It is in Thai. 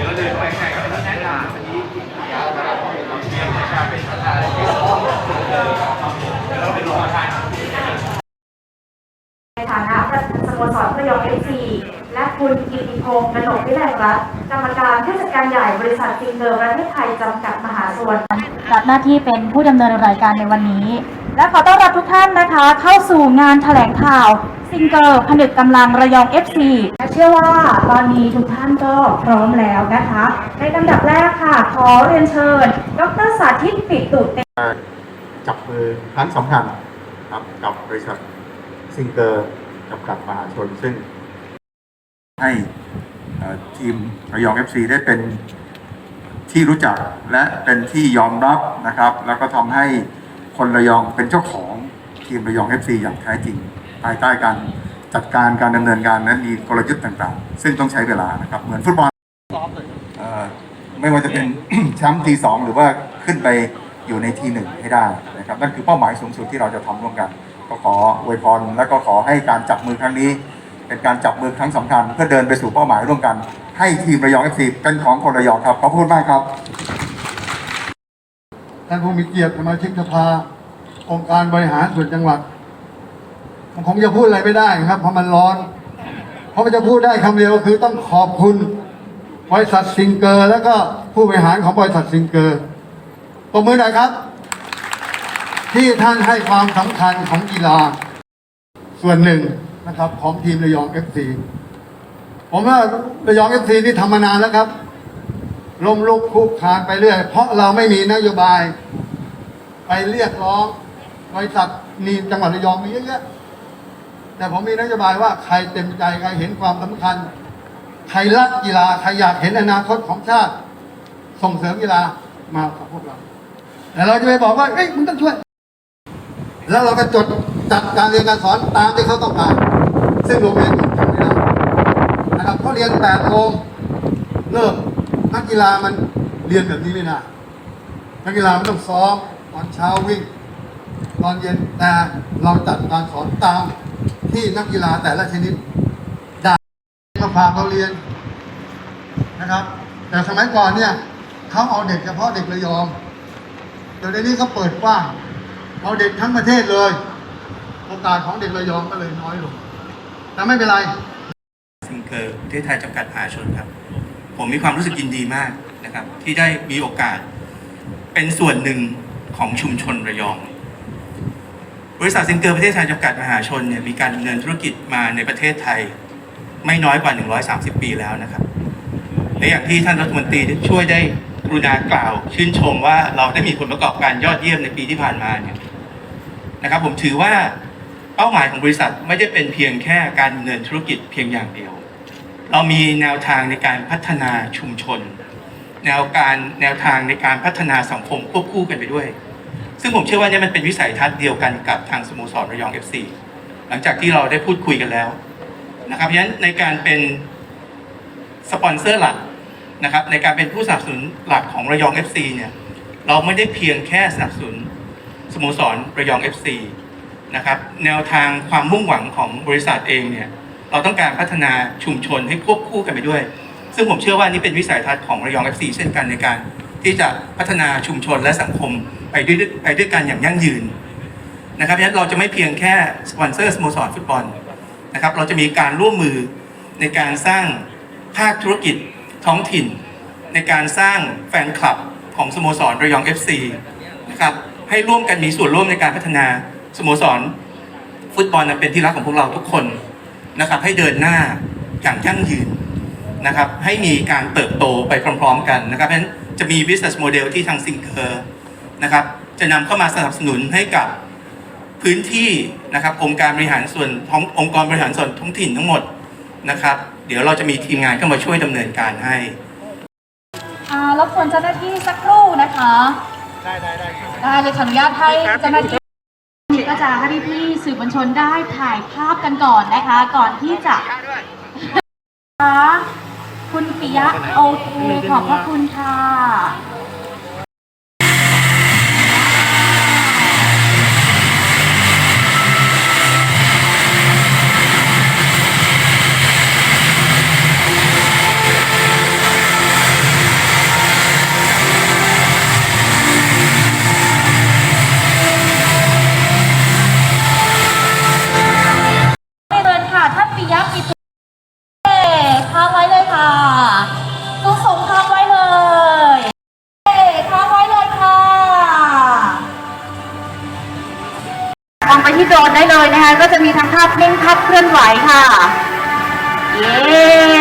ดี๋ยวเราเดินไปข้างในครับแนะนำวันนี้ยาวนะครับเมียประชาเป็นประธานเดี๋ยวเราไปดูประธานในฐานะประธานสโมสรระยองเอฟซีและคุณกิติพงศ์กนกวิไลรัตน์กรรมการผู้จัดการใหญ่บริษัทซิงเกิลประเทศไทยจำกัดมหาชนรับหน้าที่เป็นผู้ดำเนินรายการในวันนี้ และขอต้อนรับทุกท่านนะคะ เข้าสู่งานแถลงข่าว ซิงเกิลผนึกกำลังระยอง FC และเชื่อว่าตอนนี้ทุกท่านก็พร้อมแล้วนะคะ ในลำดับแรกค่ะ ขอเรียนเชิญ ดรสาธิตปิตุเตจับมือครั้งสำคัญครับกับบริษัทซิงเกอร์จำกัดมหาชนซึ่ง ให้ทีมระยอง FC ได้เป็นที่รู้จักและเป็นที่ยอมรับนะครับ แล้วก็ทำให้ คนระยองเป็นเจ้าของทีมระยอง FC อย่างแท้จริง ภายใต้การจัดการการดำเนินการและมีกลยุทธ์ต่างๆ ซึ่งต้องใช้เวลานะครับเหมือนฟุตบอลไม่ว่าจะเป็นแชมป์ทีสองหรือว่าขึ้นไปอยู่ในทีหนึ่งให้ได้นะครับนั่นคือเป้าหมายสูงสุดที่เราจะทำร่วมกัน ก็ขออวยพรและก็ขอให้การจับมือครั้งนี้ เป็นการจับมือครั้งสำคัญ เพื่อเดินไปสู่เป้าหมายร่วมกัน ให้ทีมระยองเอฟซีเป็นของคนระยองครับขอบคุณมากครับ ท่านผู้มีเกียรติสมาชิกสภา องค์การบริหารส่วนจังหวัดผมคงจะพูดอะไรไม่ได้ครับ เพราะมันร้อน เพราะมันจะพูดได้คำเดียวคือต้องขอบคุณบริษัทซิงเกอร์ แล้วก็ผู้บริหารของบริษัทซิงเกอร์ปรบมือหน่อยครับ ที่ท่านให้ความสำคัญของกีฬา ส่วนหนึ่งนะครับ ของทีมระยองเอฟซีผมว่าระยองเอฟซีนี่ทำมานานแล้วครับ ล้มลุกคุกคานไปเรื่อย เพราะเราไม่มีนโยบาย ไปเรียกร้องบริษัทนี่จังหวัดระยองมีเยอะแยะแต่ผมมีนโยบายว่าใครเต็มใจใครเห็นความสำคัญ ใครรักกีฬาใครอยากเห็นอนาคตของชาติ ส่งเสริมกีฬามากับพวกเรา แต่เราจะไปบอกว่าเอ้ยมึงต้องช่วย แล้วเราก็จดจัดการเรียนการสอนตามที่เขาต้องการ ซึ่งโรงเรียนอื่นทำไม่ได้นะครับเขาเรียนแปดโมงเริ่ม นักกีฬามันเรียนแบบนี้ไม่ได้นักกีฬามันต้องซ้อมตอนเช้าวิ่ง ตอนเย็นแต่เราจัดการสอนตามที่นักกีฬาแต่ละชนิดได้มาฝาเราเรียนนะครับ แต่สมัยก่อนเนี่ยเขาเอาเด็กเฉพาะเด็กระยองเดี๋ยวนี้เขาเปิดกว้างเอาเด็กทั้งประเทศเลยโอกาสของเด็กระยองก็เลยน้อยลงแต่ไม่เป็นไรซิงเกอร์ประเทศไทยจำกัดมหาชนครับ ผมมีความรู้สึกยินดีมากนะครับ ที่ได้มีโอกาสเป็นส่วนหนึ่งของชุมชนระยอง บริษัทซิงเกอร์ประเทศไทยจำกัดมหาชนเนี่ยมีการดำเนินธุรกิจมาในประเทศไทย ไม่น้อยกว่า 130 ปีแล้วนะครับและอย่างที่ท่านรัฐมนตรีช่วยได้กรุณากล่าว ชื่นชมว่าเราได้มีผลประกอบการยอดเยี่ยมในปีที่ผ่านมาเนี่ยนะครับผมถือว่าเป้าหมายของบริษัทไม่ได้เป็นเพียงแค่การดำเนินธุรกิจเพียงอย่างเดียว เรามีแนวทางในการพัฒนาชุมชน แนวการแนวทางในการพัฒนาสังคมควบคู่กันไปด้วย ซึ่งผมเชื่อว่านี่มันเป็นวิสัยทัศน์เดียวกันกับทางสโมสรระยอง FC หลังจากที่เราได้พูดคุยกันแล้วนะครับเพราะฉะนั้นในการเป็นสปอนเซอร์หลักนะครับในการเป็นผู้สนับสนุนหลักของระยอง FC เนี่ยเราไม่ได้เพียงแค่สนับสนุนสโมสรระยอง FC นะครับแนวทางความมุ่งหวังของบริษัทเองเนี่ย เราต้องการพัฒนาชุมชนให้ควบคู่กันไปด้วย ซึ่งผมเชื่อว่านี่เป็นวิสัยทัศน์ของระยอง FC เช่นกันในการ ที่จะพัฒนาชุมชนและสังคมไปด้วยไปด้วยกันอย่างยั่งยืนนะครับเพราะฉะนั้นเราจะไม่เพียงแค่สปอนเซอร์สโมสรฟุตบอลนะครับเราจะมีการร่วมมือในการสร้างภาคธุรกิจท้องถิ่น ในการสร้างแฟนคลับของสโมสรระยอง FC นะครับให้ร่วมกันมีส่วนร่วมในการพัฒนาสโมสรฟุตบอลเป็นที่รักของพวกเราทุกคน นะครับ ให้เดินหน้าอย่างยั่งยืนนะครับ ให้มีการเติบโตไปพร้อม ๆ กันนะครับเพราะฉะนั้นจะมี business model ที่ทางซิงเกอร์นะครับ จะนำเข้ามาสนับสนุนให้กับพื้นที่นะครับ องค์การบริหารส่วนท้ององค์กรบริหารส่วนท้องถิ่นทั้งหมดนะครับ เดี๋ยวเราจะมีทีมงานเข้ามาช่วยดำเนินการให้อ่ารบกวนเจ้าหน้าที่สักครู่นะคะ ได้ได้ได้ได้เลยขออนุญาตให้เจ้าหน้าที่ ก็จะให้พี่ๆสื่อมวลชนได้ถ่ายภาพกันก่อนนะคะ ก่อนที่จะคะคุณปิยะโอเคขอบพระคุณค่ะ่ะ ท่านปิยะกิติค้าไว้เลยค่ะตู้ส่งค้าไว้เลยเค้าไว้เลยค่ะมองไปที่โดรนได้เลยนะคะ ก็จะมีทั้งภาพนิ่งภาพเคลื่อนไหวค่ะ เย้